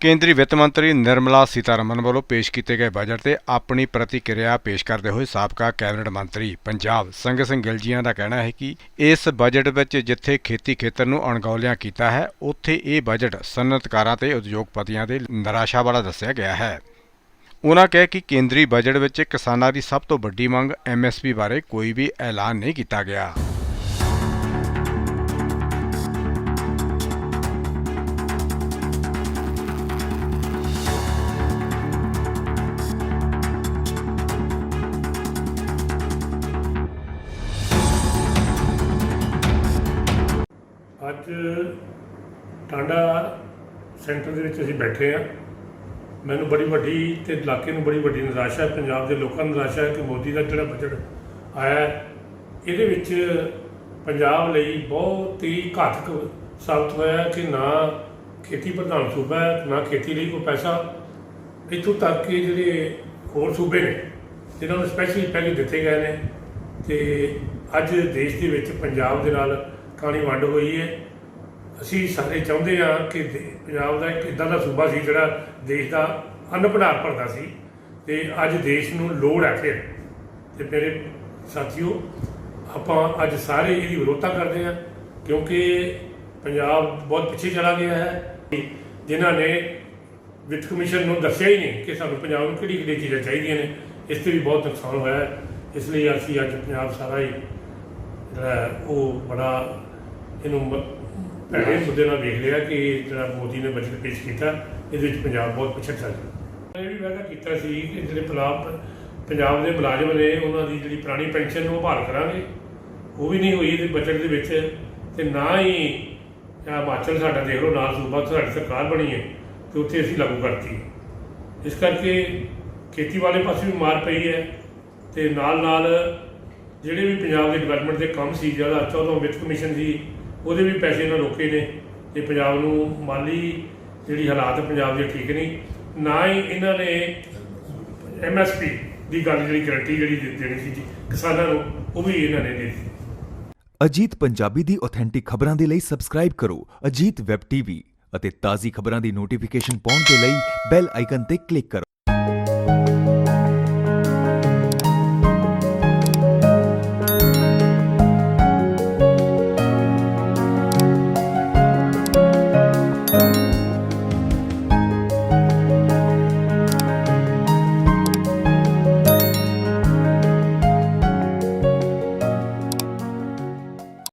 ਕੇਂਦਰੀ ਵਿੱਤ ਮੰਤਰੀ ਨਿਰਮਲਾ ਸੀਤਾਰਮਨ ਵੱਲੋਂ ਪੇਸ਼ ਕੀਤੇ ਗਏ ਬਜਟ ਤੇ ਆਪਣੀ ਪ੍ਰਤੀਕਿਰਿਆ ਪੇਸ਼ ਕਰਦੇ ਹੋਏ ਸਾਬਕਾ ਕੈਬਨਿਟ ਮੰਤਰੀ ਪੰਜਾਬ ਸੰਗਤ ਸਿੰਘ ਗਿੱਲ ਦਾ ਕਹਿਣਾ ਹੈ ਕਿ ਇਸ ਬਜਟ ਵਿੱਚ ਜਿੱਥੇ ਖੇਤੀ ਖੇਤਰ ਨੂੰ ਅਣਗੌਲਿਆਂ ਕੀਤਾ ਹੈ, ਉੱਥੇ ਇਹ ਬਜਟ ਸਨਅਤਕਾਰਾਂ ਤੇ ਉਦਯੋਗਪਤੀਆਂ ਦੇ ਨਿਰਾਸ਼ਾ ਵਾਲਾ ਦੱਸਿਆ ਗਿਆ ਹੈ। ਉਨ੍ਹਾਂ ਕਿਹਾ ਕਿ ਕੇਂਦਰੀ ਬਜਟ ਵਿੱਚ ਕਿਸਾਨਾਂ ਦੀ ਸਭ ਤੋਂ ਵੱਡੀ ਮੰਗ ਐਮਐਸਪੀ ਬਾਰੇ ਕੋਈ ਵੀ ਐਲਾਨ ਨਹੀਂ ਕੀਤਾ ਗਿਆ। ਅੱਜ ਟਾਂਡਾ ਸੈਂਟਰ ਦੇ ਵਿੱਚ ਅਸੀਂ ਬੈਠੇ ਆ ਮੈਨੂੰ ਬੜੀ ਵੱਡੀ ਤੇ ਇਲਾਕੇ ਨੂੰ ਬੜੀ ਵੱਡੀ ਨਿਰਾਸ਼ਾ ਹੈ। ਪੰਜਾਬ ਦੇ ਲੋਕਾਂ ਨੂੰ ਨਿਰਾਸ਼ਾ ਹੈ ਕਿ ਮੋਦੀ ਦਾ ਜਿਹੜਾ ਬਜਟ ਆਇਆ ਇਹਦੇ ਵਿੱਚ ਪੰਜਾਬ ਲਈ ਬਹੁਤ ਹੀ ਘਾਤਕ ਸਾਬਤ ਹੋਇਆ ਕਿ ਨਾ ਖੇਤੀ ਪ੍ਰਧਾਨ ਸੂਬਾ ਹੈ, ਨਾ ਖੇਤੀ ਲਈ ਕੋਈ ਪੈਸਾ। ਇੱਥੋਂ ਤੱਕ ਕਿ ਜਿਹੜੇ ਹੋਰ ਸੂਬੇ ਨੇ, ਜਿਨ੍ਹਾਂ ਨੂੰ ਸਪੈਸ਼ਲੀ ਪਹਿਲੇ ਦਿੱਤੇ ਗਏ ਨੇ, ਤੇ ਅੱਜ ਦੇਸ਼ ਦੇ ਵਿੱਚ ਪੰਜਾਬ ਦੇ ਨਾਲ ਕਹਾਣੀ ਵੰਡ ਹੋਈ ਹੈ। ਅਸੀਂ ਸਾਰੇ ਚਾਹੁੰਦੇ ਹਾਂ ਕਿ ਦੇ- ਪੰਜਾਬ ਦਾ ਇੱਕ ਇਦਾਂ ਦਾ ਸੂਬਾ ਸੀ ਜਿਹੜਾ ਦੇਸ਼ ਦਾ ਅੰਨ ਭੰਡਾਰ ਭਰਦਾ ਸੀ ਤੇ ਅੱਜ ਦੇਸ਼ ਨੂੰ ਲੋੜ ਹੈ ਫਿਰ। ਤੇ ਮੇਰੇ ਸਾਥੀਓ, ਆਪਾਂ ਅੱਜ ਸਾਰੇ ਇਹਦੀ ਵਿਰੋਧਤਾ ਕਰਦੇ ਹਾਂ ਕਿਉਂਕਿ ਪੰਜਾਬ ਬਹੁਤ ਪਿੱਛੇ ਚਲਾ ਗਿਆ ਹੈ। ਜਿਨ੍ਹਾਂ ਨੇ ਵਿੱਤ ਕਮਿਸ਼ਨ ਨੂੰ ਦੱਸਿਆ ਹੀ ਨਹੀਂ ਕਿ ਸਾਨੂੰ ਪੰਜਾਬ ਨੂੰ ਕਿਹੜੀ ਕਿਹੜੀ ਚੀਜ਼ਾਂ ਚਾਹੀਦੀਆਂ ਨੇ, ਇਸ ਤੇ ਵੀ ਬਹੁਤ ਨੁਕਸਾਨ ਹੋਇਆ ਹੈ। ਇਸ ਲਈ ਅਸੀਂ ਅੱਜ ਪੰਜਾਬ ਸਾਰਾ ਹੀ ਜਿਹੜਾ ਉਹ ਬੜਾ ਇਹਨੂੰ ਮ- ਮੁੱਦੇ ਨਾਲ ਵੇਖ ਲਿਆ ਕਿ ਜਿਹੜਾ ਮੋਦੀ ਨੇ ਬਜਟ ਪੇਸ਼ ਕੀਤਾ, ਇਹਦੇ ਵਿੱਚ ਪੰਜਾਬ ਬਹੁਤ ਪਿਛੜ ਚੱਲ ਰਿਹਾ ਇਹ ਵੀ ਵਾਅਦਾ ਕੀਤਾ ਸੀ ਕਿ ਜਿਹੜੇ ਪੰਜਾਬ ਪੰਜਾਬ ਦੇ ਮੁਲਾਜ਼ਮ ਨੇ, ਉਹਨਾਂ ਦੀ ਜਿਹੜੀ ਪੁਰਾਣੀ ਪੈਨਸ਼ਨ ਨੂੰ ਬਹਾਲ ਕਰਾਂਗੇ। ਉਹ ਵੀ ਨਹੀਂ ਹੋਈ ਇਹਦੇ ਬਜਟ ਦੇ ਵਿੱਚ, ਤੇ ਨਾ ਹੀ ਆਹ ਹਿਮਾਚਲ ਸਾਡਾ ਦੇਖ ਲਓ, ਨਾਲ ਸੂਬਾ ਸਾਡੀ ਸਰਕਾਰ ਬਣੀ ਹੈ, ਤੇ ਉੱਥੇ ਅਸੀਂ ਲਾਗੂ ਕਰਤੀ ਇਸ ਕਰਕੇ ਖੇਤੀ ਵਾਲੇ ਪਾਸੇ ਵੀ ਮਾਰ ਪਈ ਹੈ, ਤੇ ਨਾਲ ਨਾਲ ਜਿਹੜੇ ਵੀ ਪੰਜਾਬ ਦੇ ਡਿਵੈਲਪਮੈਂਟ ਦੇ ਕੰਮ ਸੀ ਜਿਹੜਾ 14 ਵਿੱਤ ਕਮਿਸ਼ਨ ਸੀ ਉਹਦੇ ਵੀ ਪੈਸੇ ਇਹਨਾਂ ਰੋਕੇ ਨੇ ਤੇ ਪੰਜਾਬ ਨੂੰ ਮਾਲੀ ਜਿਹੜੀ ਹਾਲਾਤ ਪੰਜਾਬ ਦੇ ਠੀਕ ਨਹੀਂ, ਨਾ ਹੀ ਇਹਨਾਂ ਨੇ ਐਮਐਸਪੀ ਦੀ ਗੱਲ ਜਿਹੜੀ ਗਰੰਟੀ ਜਿਹੜੀ ਦੇਣੀ ਸੀ ਜੀ, ਕਿਸਾਨਾਂ ਨੂੰ, ਉਹ ਵੀ ਇਹਨਾਂ ਨੇ ਦੇ ਦਿੱਤੀ। ਅਜੀਤ ਪੰਜਾਬੀ ਦੀ ਆਥੈਂਟਿਕ ਖਬਰਾਂ ਦੇ ਲਈ ਸਬਸਕ੍ਰਾਈਬ ਕਰੋ ਅਜੀਤ ਵੈਬ ਟੀਵੀ ਅਤੇ ਤਾਜ਼ੀ ਖਬਰਾਂ ਦੀ ਨੋਟੀਫਿਕੇਸ਼ਨ ਪਾਉਣ ਦੇ ਲਈ ਬੈਲ ਆਈਕਨ ਤੇ ਕਲਿੱਕ ਕਰੋ।